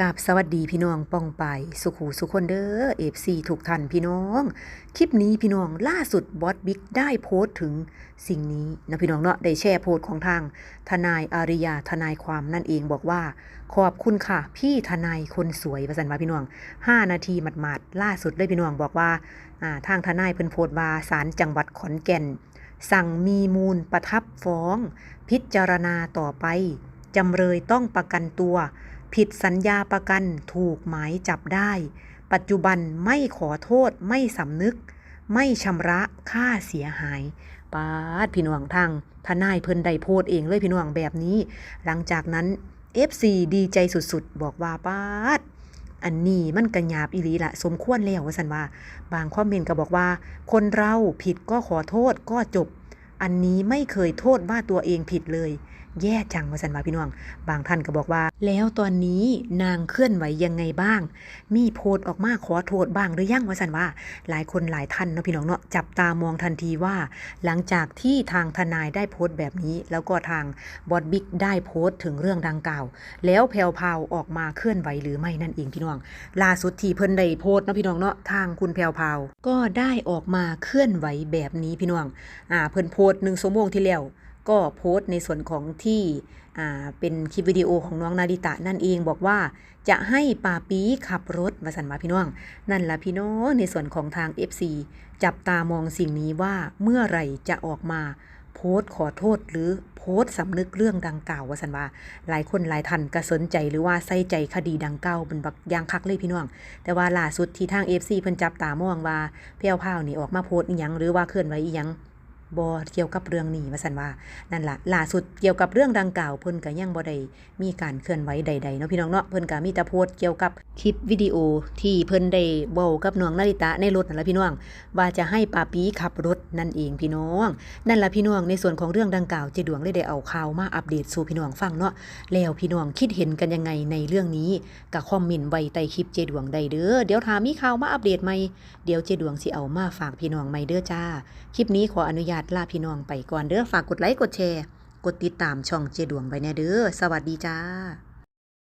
กาบสวัสดีพี่น้องป้องไปสุขูสุคนเด้อเอฟซีถูกทันพี่น้อง คลิปนี้พี่น้องล่าสุดบอสบิ๊กได้โพสต์ถึงสิ่งนี้นะพี่น้องเนาะได้แชร์โพสต์ของทาง ทนายอาริยาทนายความนั่นเองบอกว่า ขอบคุณค่ะ พี่ทนายคนสวยประสันว่าพี่น้อง 5 นาทีหมาดๆล่าสุดเลยพี่น้องบอกว่าอ่าทางทนายเพิ่นโพสต์ว่าศาลจังหวัดขอนแก่น สั่งมีมูลประทับฟ้อง พิจารณาต่อไปจำเลยต้องประกันตัว ผิดสัญญาประกันถูกหมายจับได้ ปัจจุบันไม่ขอโทษไม่สำนึก ไม่ชำระค่าเสียหายปาดพี่น้องทางทนายเพิ่นได้โพสต์เองเลยพี่น้องแบบนี้ หลังจากนั้น FC ดีใจสุดๆ บอกว่าปาดอันนี้มันกระยาบอีลีละสมควรแล้วว่าสันว่า บางคอมเมนก็บอกว่า คนเราผิดก็ขอโทษก็จบ อันนี้ไม่เคยโทษว่าตัวเองผิดเลย แย่จังวาสันว่าพี่น้อง บางท่านก็บอกว่า แล้วตอนนี้นางเคลื่อนไหวยังไงบ้าง มีโพสต์ออกมาขอโทษบ้างหรือยังวาสันว่า หลายคนหลายท่านเนาะพี่น้องเนาะจับตามองทันทีว่า หลังจากที่ทางทนายได้โพสต์แบบนี้ แล้วก็ทางบอดบิ๊กได้โพสต์ถึงเรื่องดังกล่าว แล้วแพลวพราวออกมาเคลื่อนไหวหรือไม่นั่นเองพี่น้องล่าสุดที่เพิ่นได้โพสต์เนาะพี่น้องเนาะทางคุณแพลวพราวก็ได้ออกมาเคลื่อนไหวแบบนี้พี่น้องอ่าเพิ่นโพสต์หนึ่งชั่วโมงที่แล้วก็โพสต์ในส่วนของที่เป็นคลิปวิดีโอของน้องนาดิตะนั่นเองบอกว่าจะให้ป่าปีขับรถมาสันมาพี่น้อง นั่นละพี่น้องในส่วนของทาง FC จับตามองสิ่งนี้ว่าเมื่อไหร่จะออกมาโพสต์ขอโทษหรือโพสต์สำนึกเรื่องดังกล่าวว่าสันว่าหลายคนหลายท่านก็สนใจหรือว่าใส่ใจคดีดังเก่าเป็นบักยางคักเลยพี่น้อง แต่ว่าล่าสุดที่ทาง FC เพิ่นจับตามองว่าเพี้ยวพาวนี่ออกมาโพสต์อีหยังหรือว่าเคลื่อนไหวอีหยัง บ่เกี่ยวกับเรื่องนี้ว่าซั่นว่านั่นละล่าสุดเกี่ยวกับเรื่องดังกล่าวเพิ่นก็ยังบ่ได้มีการเคลื่อนไหวใดๆเนาะพี่น้องเนาะเพิ่นก็มีแต่โพสต์เกี่ยวกับคลิปวิดีโอที่เพิ่นได้เว้ากับน้องนาริตะในรถนั่นละพี่น้องว่าจะให้ปาปีขับรถนั่นเองพี่น้อง นั่นละพี่น้องในส่วนของเรื่องดังกล่าวเจดวงเลยได้เอาข่าวมาอัปเดตสู่พี่น้องฟังเนาะแล้วพี่น้องคิดเห็นกันยังไงในเรื่องนี้ก็คอมเมนต์ไว้ใต้คลิปเจดวงได้เด้อเดี๋ยวถามีข่าวมาอัปเดตใหม่เดี๋ยวเจดวงสิเอามาฝากพี่น้องใหม่เด้อจ้าคลิปนี้ขออนุญาตลาพี่น้องไปก่อนเด้อฝากกดไลค์กดแชร์ กดติดตามช่องเจดวงไปแน่เด้อสวัสดีจ้า